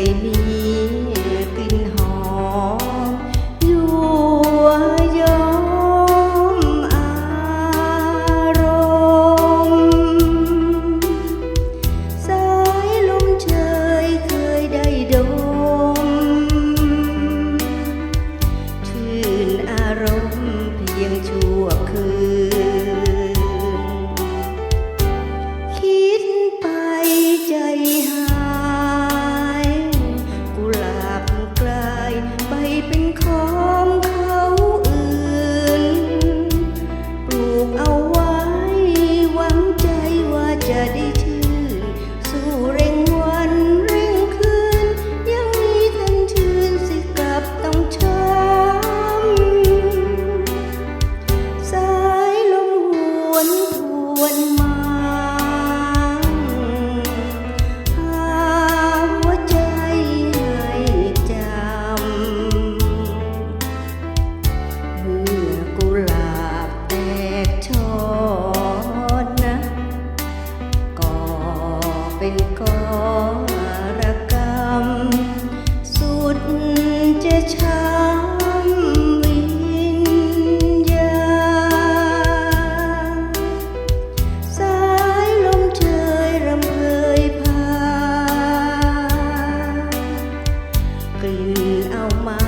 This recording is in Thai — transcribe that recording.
ยมี เอาไว้หวังใจว่าจะได้ชื่อ สู่เร่งวันเร่งคืน ยังมีทั้ชื่นสิกลับต้องช้ำสายลมวนวน รกรรม สุดจะช้ำวิญญาสายลมเชยรำเพยพากลิ่นเอามา